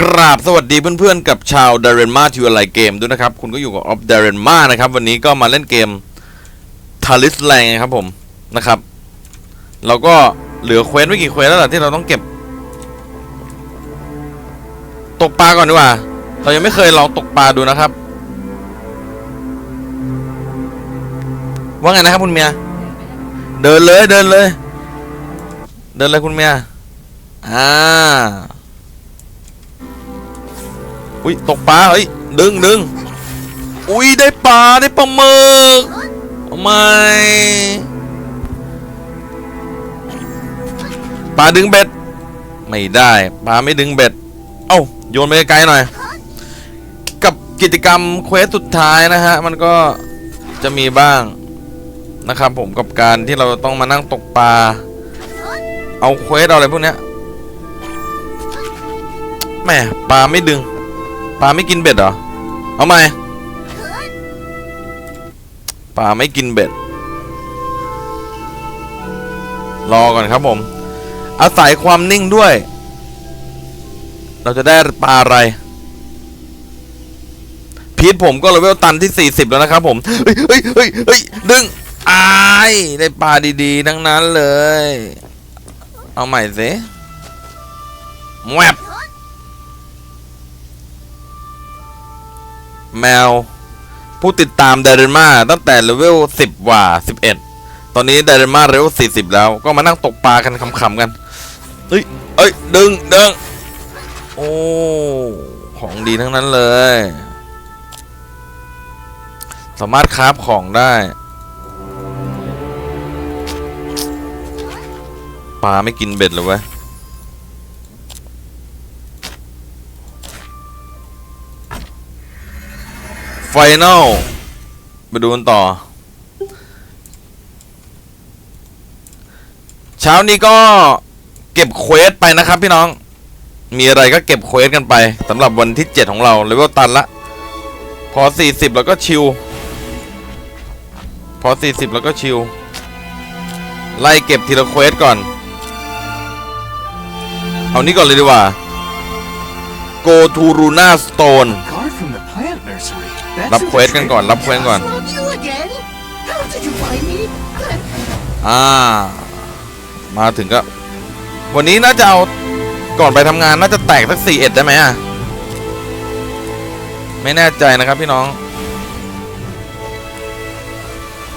กราบสวัสดีเพื่อนๆ กับชาวดาร์เรนมาทิวไลเกมด้วยนะครับ คุณก็อยู่กับออฟดาร์เรนมานะครับ วันนี้ก็มาเล่นเกมทาริสแลงครับผมนะครับ เราก็เหลือเควสไม่กี่เควสแล้วล่ะที่เราต้องเก็บ ตกปลาก่อนดีกว่า เรายังไม่เคยลองตกปลาดูนะครับ ว่าไงนะครับคุณเมีย เดินเลยเดินเลย เดินเลยคุณเมียอ่า อุ้ยตกปลาเฮ้ยดึงดึงอุ้ยได้ปลาได้ปลาหมึกทำไมปลาดึงเบ็ด ไม่ได้ปลาไม่ดึงเบ็ด เอ้าโยนไปไกลๆหน่อย กับกิจกรรมเควสสุดท้ายนะฮะ มันก็จะมีบ้างนะครับผมกับการที่เราต้องมานั่งตกปลา เอาเควสเอาอะไรพวกเนี้ยแม่ปลาไม่ดึง ปลาไม่กินเบ็ดเหรอ เอาไหมปลาไม่กินเบ็ด รอก่อนครับผม อาศัยความนิ่งด้วย เราจะได้ปลาอะไร พีทผมก็เลเวลตันที่ 40 แล้วนะครับผม เฮ้ยเฮ้ยเฮ้ยเฮ้ยดึงอายได้ปลาดีๆ ทั้งนั้นเลย เอาใหม่สิแวบ แมว ผู้ติดตามเดรนมาตั้งแต่เลเวล10กว่า 11 ตอนนี้เดรนมาเลเวล40 แล้ว ก็มานั่งตกปลากันขำๆกัน เฮ้ยเอ้ย ดึงดึงโอ้ ของดีทั้งนั้นเลย สามารถคราฟของได้ปลาไม่กินเบ็ดเลยเว้ย ไฟแนลไปดูกันต่อ เช้านี้ก็เก็บเควสไปนะครับพี่น้อง มีอะไรก็เก็บเควสกันไปสำหรับวันที่ 7 ของเราเลเวลตันละ พอ 40 แล้วก็ชิลพอ 40 แล้วก็ชิลไล่เก็บทีละเควสก่อน เอานี้ก่อนเลยดีกว่า Go to Runa Stone รับเควสกันก่อน รับเควสก่อน อ่า มาถึงก็ วันนี้น่าจะเอา ก่อนไปทำงานน่าจะแตกสักสี่เอ็ดได้ไหมอะ ไม่แน่ใจนะครับพี่น้อง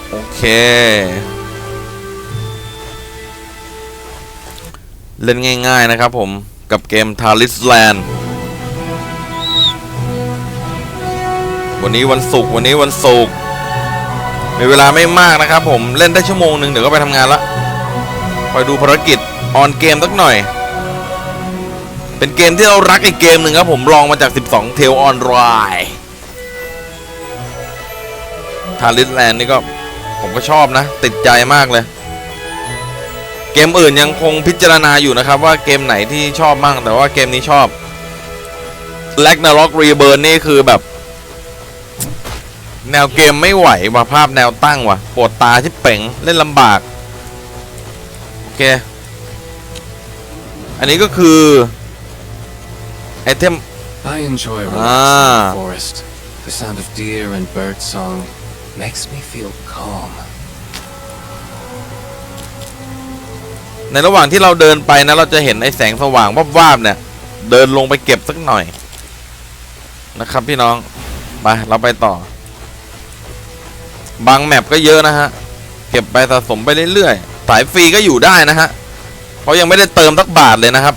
โอเค เล่นง่ายๆนะครับผม กับเกม t a l i s Land วันนี้วันศุกร์วันนี้วันศุกร์มีเวลาไม่มากนะครับ ผมเล่นได้ชั่วโมงหนึ่งเดี๋ยวก็ไปทำงานละคอยดูภารกิจออนเกมสักหน่อย เป็นเกมที่เรารักอีกเกมหนึ่งครับผมลองมาจาก 12 เทลออนไลน์ทาริสแลนด์นี่ก็ผมก็ชอบนะ ติดใจมากเลย เกมอื่นยังคงพิจารณาอยู่นะครับ ว่าเกมไหนที่ชอบมั่งแต่ว่าเกมนี้ชอบ l a g n a r o k Reburn นี่คือแบบ แนวเกมไม่ไหวว่ะภาพแนวตั้งว่ะปวดตาที่เป่งเล่นลำบาก โอเค อันนี้ก็คือ ไอเทม I enjoy Ah. relaxing in the forest. The sound of deer and bird song makes me feel calm. ในระหว่างที่เราเดินไปนะ เราจะเห็นไอแสงสว่างวาบๆเนี่ย เดินลงไปเก็บสักหน่อย นะครับพี่น้อง ไป เราไปต่อ บางแมปก็เยอะนะฮะ เก็บไปสะสมไปเรื่อยๆ สายฟรีก็อยู่ได้นะฮะเพราะยังไม่ได้เติมสักบาทเลยนะครับ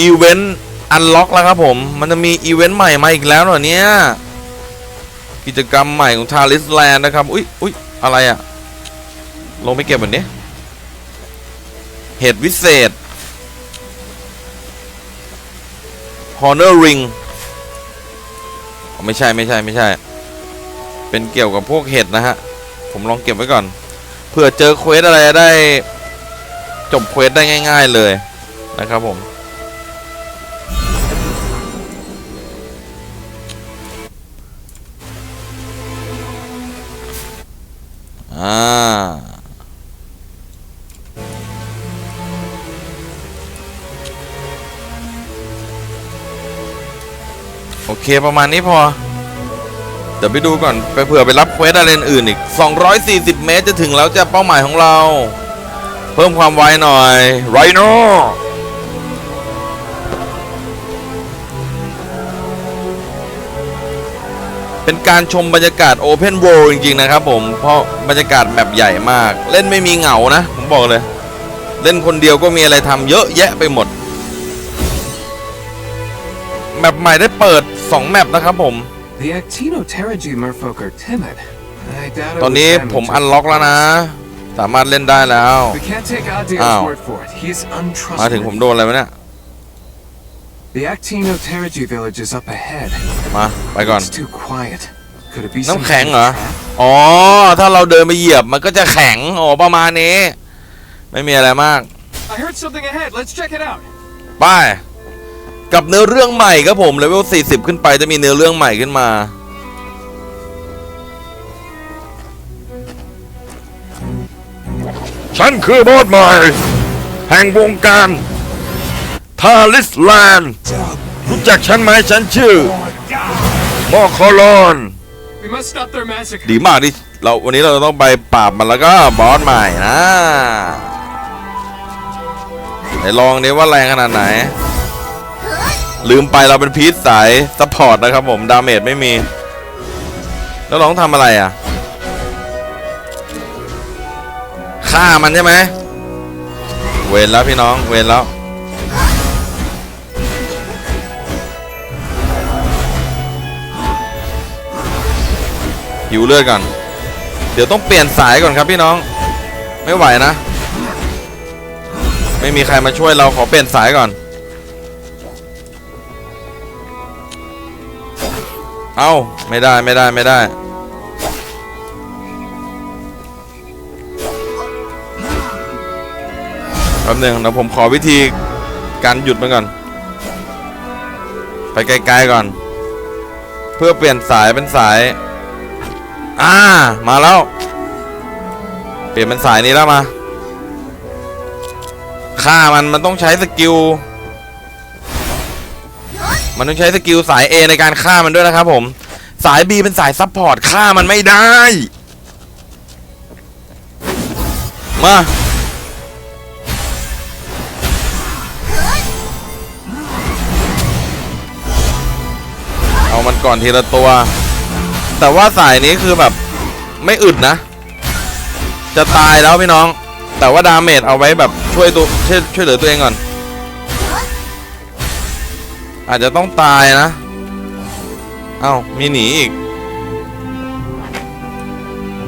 อีเวนต์อันล็อกแล้วครับผม มันจะมีอีเวนต์ใหม่มาอีกแล้วเหรอเนี่ย กิจกรรมใหม่ของทาริสแลนด์นะครับ อุ๊ยอุ๊ยอะไรอะลงไปเก็บแบบนี้ เหตุวิเศษ Honor Ring อ๋อไม่ใช่ไม่ใช่ไม่ใช่ เป็นเกี่ยวกับพวกเห็ดนะฮะ ผมลองเก็บไว้ก่อน เผื่อเจอเควสอะไรได้จบเควสได้ง่าย ๆเลยนะครับผม เคประมาณนี้พอ เดี๋ยวไปดูก่อนไปเผื่อไปรับเควสอะไรอื่นอีก 240 เมตรจะถึงแล้วจะเป้าหมายของเรา เพิ่มความไวหน่อยไรโนเป็นการชมบรรยากาศ Open World จริง ๆ นะครับผม เพราะบรรยากาศแบบใหญ่มาก เล่นไม่มีเหงานะ ผมบอกเลย เล่นคนเดียวก็มีอะไรทำเยอะแยะไปหมดแมปใหม่ได้เปิด 2 แมปนะครับผม The Actino Terrigy merfolk are timid. I doubt it ตอน was นี้ them ผม who อันล็อกแล้วนะ สามารถเล่นได้แล้ว We can't take Adiel's Ow. word for it. He's มาถึงผม untrustworthy. โดนอะไรวะเนี่ย The Actino Terrigy village is up ahead. มา ไปก่อน It's too quiet. Could it be น้ำ some แข็ง kind เหรอ of trap? อ๋อ ถ้าเราเดินไปเหยียบมันก็จะแข็งโอ้ประมาณนี้ ไม่มีอะไรมาก I heard something ahead. Let's check it out. ไป กับเนื้อเรื่องใหม่ครับผมเลเวล40 ขึ้นไปจะมีเนื้อเรื่องใหม่ขึ้นมาฉันคือบอสใหม่ แห่งวงการทาลิสแลนด์รู้จักฉันไหมฉันชื่อมอคอลอน We must stop their massacre. ดีมากที่เราวันนี้เราต้องไปปราบมันแล้วก็บอสใหม่นะไหนลองดิว่าแรงขนาดไหน ลืมไปเราเป็นพีซสายซัพพอร์ตนะครับผม ดาเมจไม่มี แล้วเราต้องทำอะไรอะฆ่ามันใช่ไหม เวรแล้วพี่น้อง เวรแล้ว หิวเลือดก่อน เดี๋ยวต้องเปลี่ยนสายก่อนครับพี่น้อง ไม่ไหวนะ ไม่มีใครมาช่วยเราขอเปลี่ยนสายก่อน เอ้าไม่ได้ไม่ได้ไม่ได้ แป๊บหนึงเดี๋ยวผมขอวิธีการหยุดมันก่อน ไปไกลๆก่อน เพื่อเปลี่ยนสายเป็นสาย อ่า มาแล้ว เปลี่ยนเป็นสายนี้แล้วมาฆ่ามันมันต้องใช้สกิล มันต้องใช้สกิลสาย A ในการฆ่ามันด้วยนะครับผม สาย B เป็นสายซัพพอร์ตฆ่ามันไม่ได้ มา เอามันก่อนทีละตัว แต่ว่าสายนี้คือแบบไม่อึดนะ จะตายแล้วพี่น้อง แต่ว่าดาเมจเอาไว้แบบช่วยตัวช่วยช่วยเหลือตัวเองก่อน อาจจะต้องตายนะ เอ้า มีหนีอีก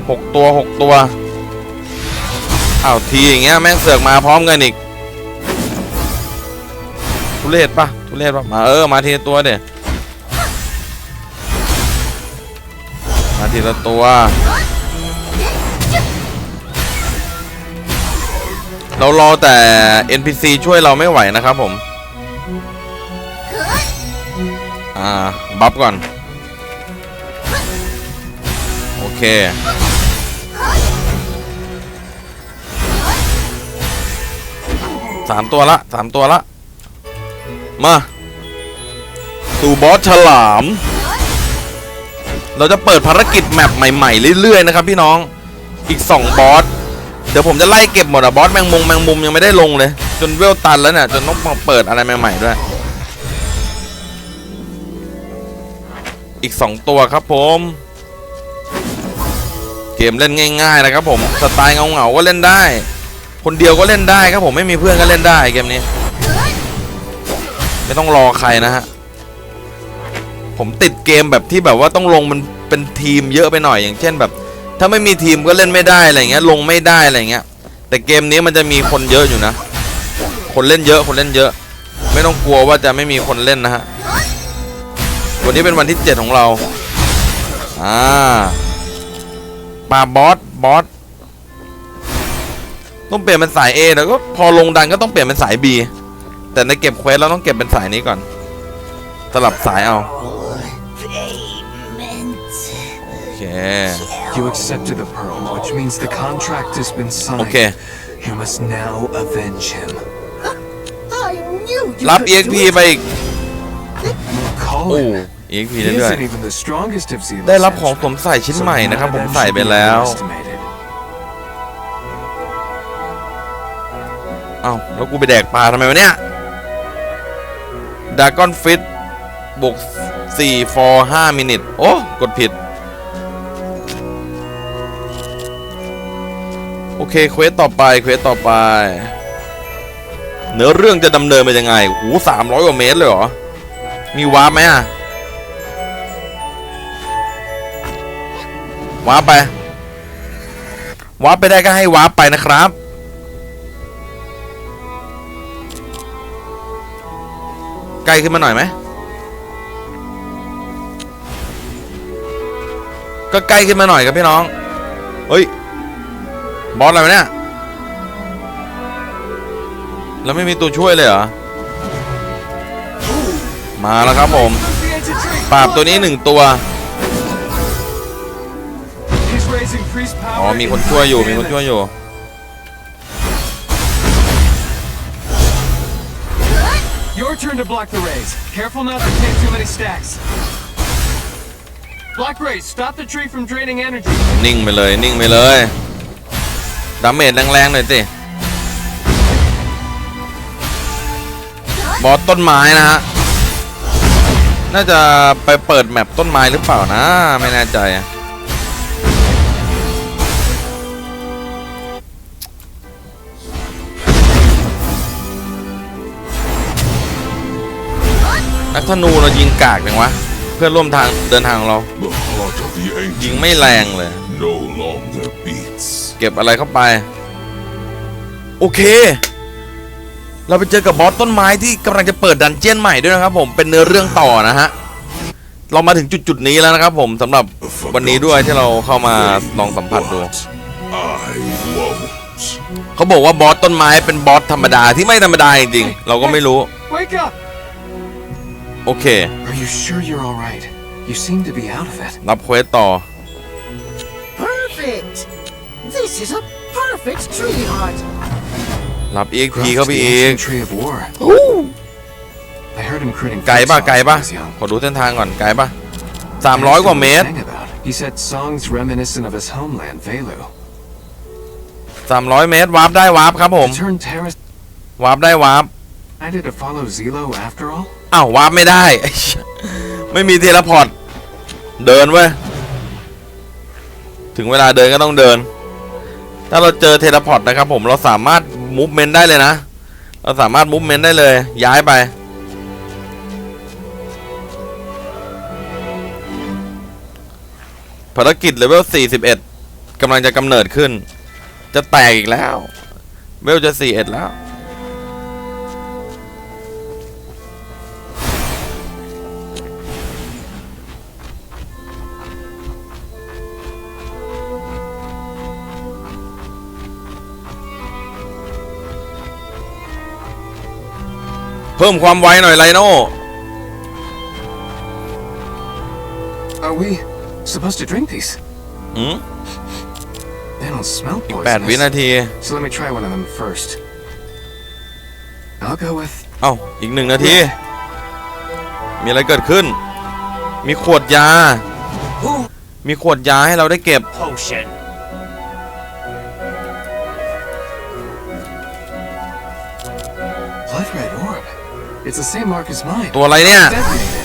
หกตัวหกตัว เอ้าทีอย่างเงี้ยแม่งเสือกมาพร้อมกันอีก ทุเรศปะทุเรศปะมาเออ มาทีละตัวเดี๋ยมาทีละตัว เรารอแต่ NPC ช่วยเราไม่ไหวนะครับผม อ่า บัฟก่อน โอเค สามตัวละสามตัวละ มาสู่บอสฉลาม เราจะเปิดภารกิจแมปใหม่ๆ เรื่อยๆ นะครับพี่น้อง อีก 2 บอส เดี๋ยวผมจะไล่เก็บหมดอะบอสแมงมุมแมงมุมยังไม่ได้ลงเลย จนเวลตันแล้วเนี่ย จนต้องมาเปิดอะไรใหม่ๆด้วย อีก 2 ตัวครับผม เกมเล่นง่ายๆนะครับผมสไตล์เงาๆก็เล่นได้ คนเดียวก็เล่นได้ครับผมไม่มีเพื่อนก็เล่นได้เกมนี้ ไม่ต้องรอใครนะฮะผมติดเกมแบบที่แบบว่าต้องลงมันเป็นทีมเยอะไปหน่อยอย่างเช่นแบบ ถ้าไม่มีทีมก็เล่นไม่ได้อะไรเงี้ยลงไม่ได้อะไรเงี้ย แต่เกมนี้มันจะมีคนเยอะอยู่นะ คนเล่นเยอะคนเล่นเยอะ ไม่ต้องกลัวว่าจะไม่มีคนเล่นนะฮะ วันนี้เป็นวันที่เจ็ดของเรา อ่าปาบอส บอส ต้องเปลี่ยนเป็นสาย A แล้วก็พอลงดันก็ต้องเปลี่ยนเป็นสาย B แต่ในเก็บเควสเราต้องเก็บเป็นสายนี้ก่อน สลับสายเอา Payment. โอเค You accepted the pearl, which means the contract has been signed. โอเค You must now avenge him. I knew you รับ could EXP do it. ไปอีก โอ้ Colin, EXP He เรื่อย isn't even the strongest of Zelo ๆได้รับของสวมใส่ชิ้น So ใหม่นะครับ none ผ of ม them ใส่ should ไป be แล้ว underestimated. เอ้าแล้วกูไปแดกปลาทำไมวะเนี่ยดากอนฟิตบวก4 for 5 มินิทโอ้ กดผิด โอเค เควสต่อไป เควสต่อไป เนื้อเรื่องจะดำเนินไปยังไง หูสามร้อยกว่าเมตรเลยเหรอ มีวาร์ปไหมอะวาร์ปไปวาร์ปไปได้ก็ให้วาร์ปไปนะครับ ใกล้ขึ้นมาหน่อยไหมก็ใกล้ขึ้นมาหน่อยครับพี่น้องเฮ้ยบอสอะไรเนี่ยแล้วไม่มีตัวช่วยเลยเหรอ มาแล้วครับผมปราบตัวนี้หนึ่งตัว He's raising priest power อ๋อมีคนช่วยอยู่มีคนช่วยอยู่ Your turn to block the rays. Careful not to take too many stacks. Block rays, stop the tree from draining energy. นิ่งไปเลยนิ่งไปเลยดาเมจแรงๆหน่อยสิบอสต้นไม้นะฮะ น่าจะไปเปิดแมปต้นไม้หรือเปล่านะ ไม่แน่ใจอะนักธนูเรายิงกากจังวะ เพื่อนร่วมทางเดินทางของเรา The heart of the ยิง ancient ไม่แรงเลย no longer beats. เก็บอะไรเข้าไป โอเค เราไปเจอกับบอสต้นไม้ที่กำลังจะเปิดดันเจี้ยนใหม่ด้วยนะครับผมเป็นเนื้อเรื่องต่อนะฮะเรามาถึงจุดจุดๆนี้แล้วนะครับผมสำหรับวันนี้ด้วยที่เราเข้ามาลองสัมผัสดู But I won't. เขาบอกว่าบอสต้นไม้เป็นบอสธรรมดาที่ไม่ธรรมดาจริงๆเราก็ไม่รู้ Wake up! โอเค Are you sure you're alright? You seem to be out of it. รับเควสต่อ Perfect! This is a perfect tree heart! รับ EXP เข้าไป the อีก ancient tree of war. I heard him critting ไกลป่ะ folk ไกล songs ป่ะ when I was young. ขอดูเส้นทางก่อนไกลป่ะสามร้อย Asked กว่า him เม what ตร he sang about. He said songs reminiscent of his homeland, Velu. สามร้อยเมตรวาร์ปได้วาร์ปครับผม To turn Terrace วาร์ปได้วาร์ป decided to follow Zelo after all? อ้าววาร์ปไม่ได้ไอ้เหี้ยไม่มีเทเลพอร์ตเดินเว้ยถึงเวลาเดินก็ต้องเดิน ถ้าเราเจอเทเลพอร์ตนะครับผมเราสามารถ มูฟเมนต์ได้เลยนะ เราสามารถมูฟเมนต์ได้เลย ย้ายไป ภารกิจเลเวล 41กำลังจะกำเนิดขึ้น จะแตกอีกแล้ว เวลจะ 41 แล้ว เพิ่มความไวหน่อยไลโน่ Are we supposed to drink these? อืม They don't smell แปดวิ poisonous. นาที So let me try one of them first. I'll go with เอ้า อีกหนึ่งนาที มีอะไรเกิดขึ้น มีขวดยา มีขวดยาให้เราได้เก็บ potion. It's the same mark as mine. ตัวอะไรเนี่ย Detonated.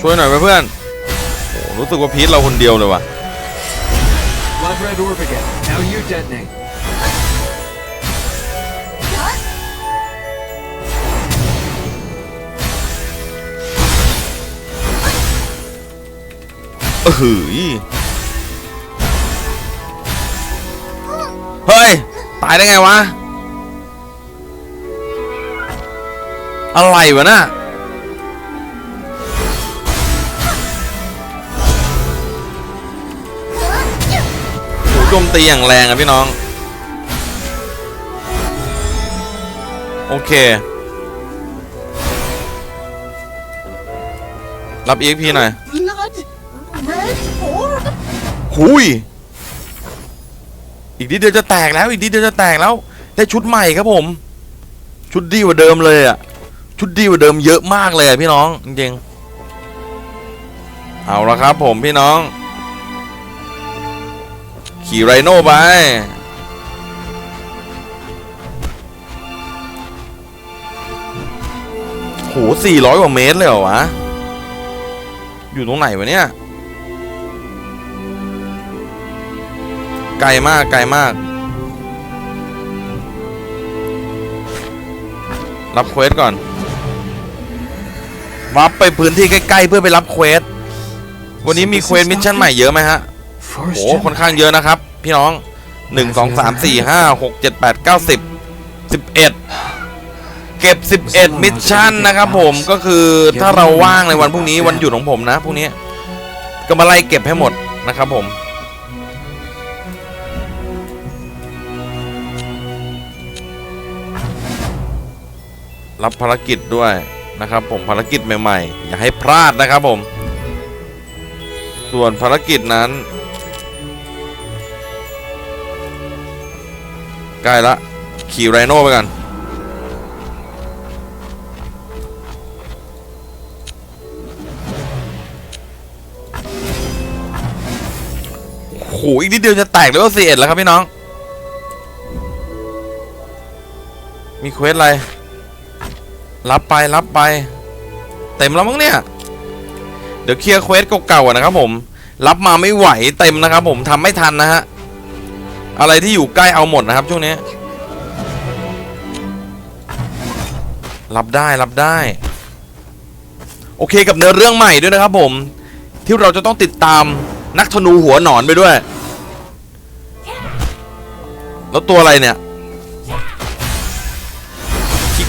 ช่วยหน่อยเพื่อนโอ้รู้สึกว่าพีทเราคนเดียวเลยว่ะ Blood red orb again. Now you detonate. เออหือเฮ้ย ตายได้ไงวะ อะไรวะน่ะโหโจมตีอย่างแรงอะพี่น้อง โอเค รับ EXP หน่อยหุยอีกนิดเดียวจะแตกแล้ว อีกนิดเดียวจะแตกแล้ว ได้ชุดใหม่ครับผม ชุดดีกว่าเดิมเลยอะ ชุดดีกว่าเดิมเยอะมากเลยพี่น้องจริงๆเอาละครับผมพี่น้อง ขี่ไรโน่ไปโหสี่ร้อยกว่าเมตรเลยเหรอวะ อยู่ตรงไหนวะเนี่ย ไกลมาก ไกลมาก รับเควสก่อน วับไปพื้นที่ใกล้ๆเพื่อไปรับเควส วันนี้มีเควสมิชชั่นใหม่เยอะไหมฮะ โอ้ค่อนข้างเยอะนะครับ พี่น้องหนึ่งสองสามสี่ห้าหกเจ็ดแปดเก้าสิบสิบเอ็ดเก็บสิบเอ็ดมิชชั่นนะครับผมก็คือถ้าเราว่างในวันพรุ่งนี้วันหยุดของผมนะพรุ่งนี้ก็มาไล่เก็บให้หมดนะครับผมรับภารกิจด้วย นะครับผมภารกิจใหม่ๆ อย่าให้พลาดนะครับผม ส่วนภารกิจนั้นใกล้ละขี่ไรโน่ไปกันโอ้โหอีกนิดเดียวจะแตกเลเวลสี่เอ็ดแล้วครับพี่น้อง มีเควสอะไร รับไปรับไป เต็มแล้วมั้งเนี่ย เดี๋ยวเคลียร์เควสเก่าๆนะครับผม รับมาไม่ไหวเต็มนะครับผมทำไม่ทันนะฮะ อะไรที่อยู่ใกล้เอาหมดนะครับช่วงนี้ รับได้รับได้ โอเคกับเนื้อเรื่องใหม่ด้วยนะครับผม ที่เราจะต้องติดตามนักธนูหัวหนอนไปด้วย แล้วตัวอะไรเนี่ย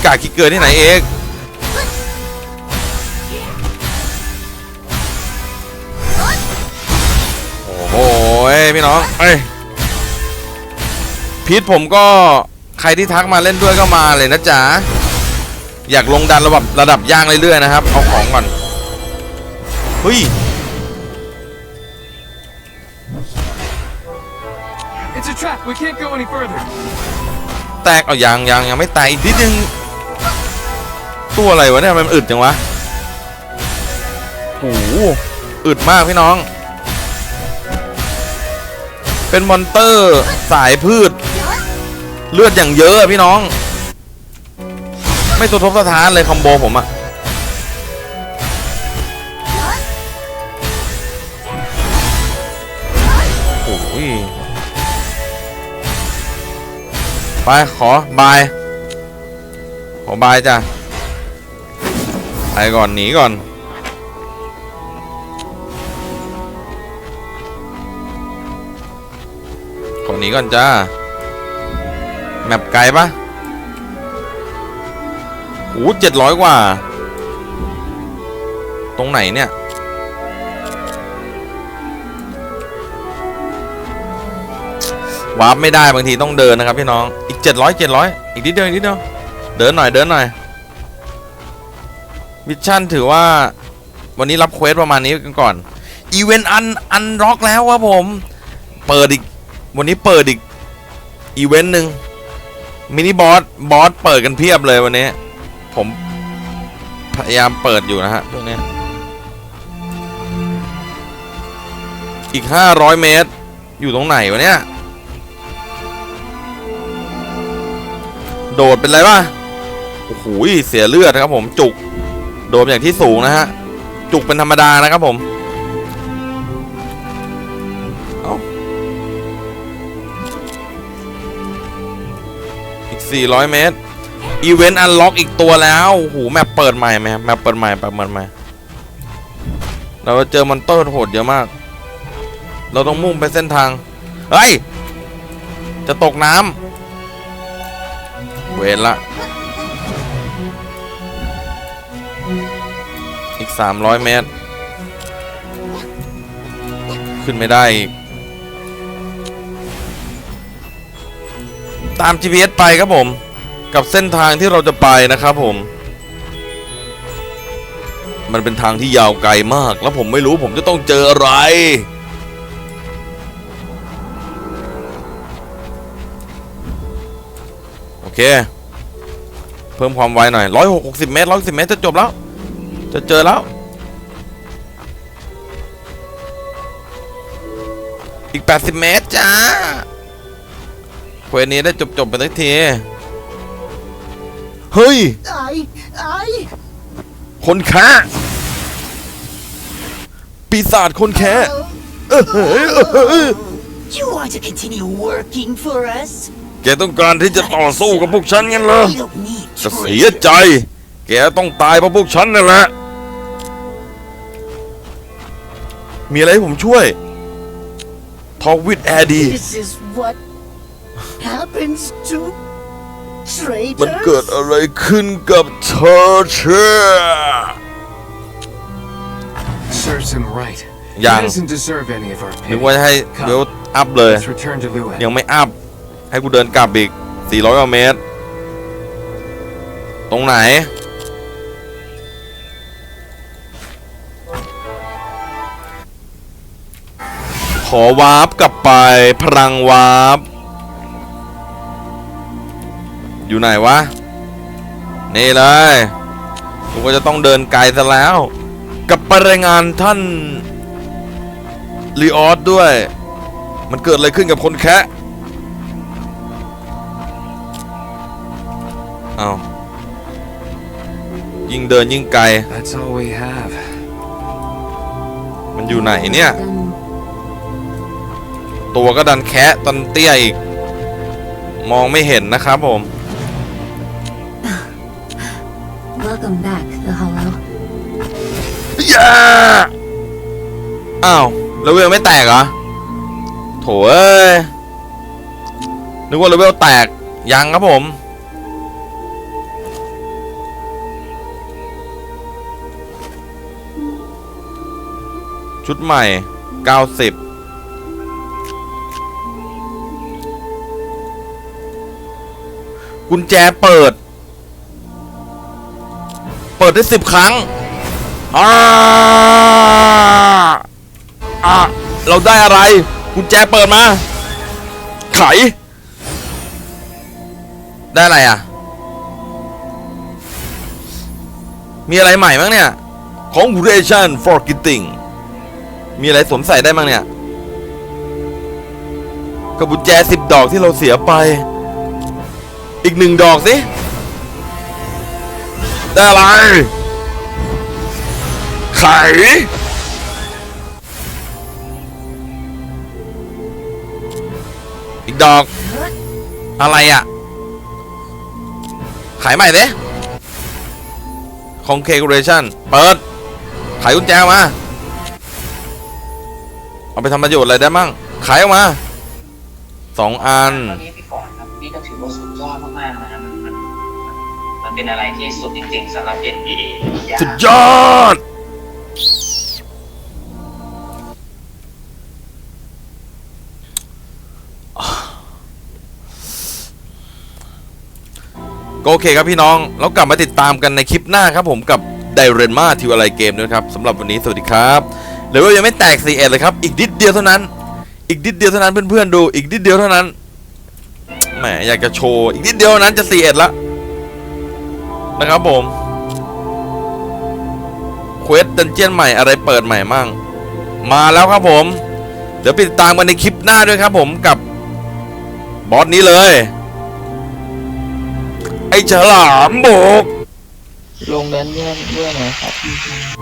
กาขี้เกิดที่ไหนเองโอ้โหพี่น้องเอ้ยพีทผมก็ใครที่ทักมาเล่นด้วยก็มาเลยนะจ๊ะอยากลงดันระดับระดับย่างเรื่อยๆนะครับ เอาของก่อนเฮ้ย It's a trap. We can't go any further. แตกเอายังยังยังไม่แตกอีกนิดนึง ตัวอะไรวะเนี่ยมันอึดจังวะโอ้โหอึดมากพี่น้อง เป็นมอนเตอร์สายพืช เลือดอย่างเยอะอะพี่น้อง ไม่สะทกสะท้านเลยคอมโบผมอะโอ้ยไปขอบาย ขอบายจ้ะ ไปก่อนหนีก่อน ขอหนีก่อนจ้า แมปไกลปะโอ้เจ็ดร้อยกว่า ตรงไหนเนี่ยวาร์ปไม่ได้บางทีต้องเดินนะครับพี่น้อง อีกเจ็ดร้อยเจ็ดร้อยอีกนิดเดียวอีกนิดเดียว เดินหน่อยเดินหน่อย มิชชั่นถือว่าวันนี้รับเควสประมาณนี้กันก่อน อีเวนต์อันอันล็อกแล้วครับผม เปิดอีก วันนี้เปิดอีก อีเวนต์หนึ่งมินิบอสบอสเปิดกันเพียบเลยวันนี้ ผมพยายามเปิดอยู่นะฮะช่วงนี้ อีก 500 เมตร อยู่ตรงไหนวะเนี่ย โดดเป็นไรวะโอ้โหเสียเลือดครับผมจุก โดดอย่างที่สูงนะฮะ จุกเป็นธรรมดานะครับผมเอาอีก 400 เมตร อีเวนต์อันล็อกอีกตัวแล้วโอ้โหแมปเปิดใหม่ไหมแมปเปิดใหม่แมปเปิดใหม่เราเจอมอนเตอร์โหดเยอะมาก เราต้องมุ่งไปเส้นทาง เฮ้ย จะตกน้ำเวรละ 300 เมตร ขึ้นไม่ได้ ตาม GPS ไปครับผม กับเส้นทางที่เราจะไปนะครับผม มันเป็นทางที่ยาวไกลมาก แล้วผมไม่รู้ผมจะต้องเจออะไรโอเค เพิ่มความไวหน่อยร้อยหกสิบเมตรร้อยสิบเมตร จะจบแล้ว จะเจอแล้ว อีก 80 เมตรจ้าเควสนี้ได้จบจบๆไปสักที เฮ้ย I, I, คนแค่ปีศาจคนแค่เออเฮ้ยเออเฮ้ย You want to continue working for us? แกต้องการที่จะต่อสู้กับพวกฉันงั้นเหรอ We don't need จะเสีย traitors. ใจ แกต้องตายเพราะพวกฉันนั่นแหละ มีอะไรให้ผมช่วย Talk with Eddie this is what happens to มัน traitors. เกิดอะไรขึ้นกับเธอเชื่อ Serves him right. Yang. He doesn't deserve any of our นึก pity. ว่าจะให้เวลอัพเลย Let's return to Lua. ยังไม่อัพ ให้กูเดินกลับอีก 400กว่าเมตร ตรงไหน อวาร์ปกลับไป พลังวาร์ปอยู่ไหนวะ นี่เลยกูก็จะต้องเดินไกลซะแล้ว กับไปรายงานท่านลีออสด้วย มันเกิดอะไรขึ้นกับคนแคะเอายิ่งเดินยิ่งไกล That's all we have. มันอยู่ไหนเนี่ย ตัวก็ดันแคะตันเตี้ยอีก มองไม่เห็นนะครับผม Welcome back, the Hollow. ย่าอ้าว แล้วเวลไม่แตกเหรอ โถเอ้ย นึกว่าเลเวลแตก ยังครับผม ชุดใหม่ 90 กุญแจเปิด เปิดได้สิบครั้งอ่าอะเราได้อะไร กุญแจเปิดมา ไข ได้อะไรอะ มีอะไรใหม่บ้างเนี่ย ของ Ration for Getting มีอะไรสวมใส่ได้บ้างเนี่ยกับกุญแจสิบดอกที่เราเสียไป กหนึ่งดอกสิ ได้อะไร ไข่อีกดอก อะไรอะ ขายใหม่เด้ของเคกูเรชั่น เปิด ขายกุญแจมา เอาไปทำประโยชน์อะไรได้มั่ง ขายออกมาสองอัน ตอนนี้ เป็นอะไรที่สุดจริงๆสำหรับ NBA ยากสุดยอด ก็โอเคครับพี่น้อง แล้วกลับมาติดตามกันในคลิปหน้าครับผมกับไดเรนมาทิวอะไรเกมด้วยครับสำหรับวันนี้สวัสดีครับเลเวลยังไม่แตก 4 เอ็ดเลยครับ อีกนิดเดียวเท่านั้น อีกนิดเดียวเท่านั้นเพื่อนๆดู อีกนิดเดียวเท่านั้น แหมอยากจะโชว์ อีกนิดเดียวเท่านั้นจะ 4 เอ็ดละ นะครับผมเควสดันเจียนใหม่อะไรเปิดใหม่มั่ง มาแล้วครับผม เดี๋ยวติดตามกันในคลิปหน้าด้วยครับผมกับบอสนี้เลย ไอ้ฉลามโบกลงดันเจียนด้วยนะครับ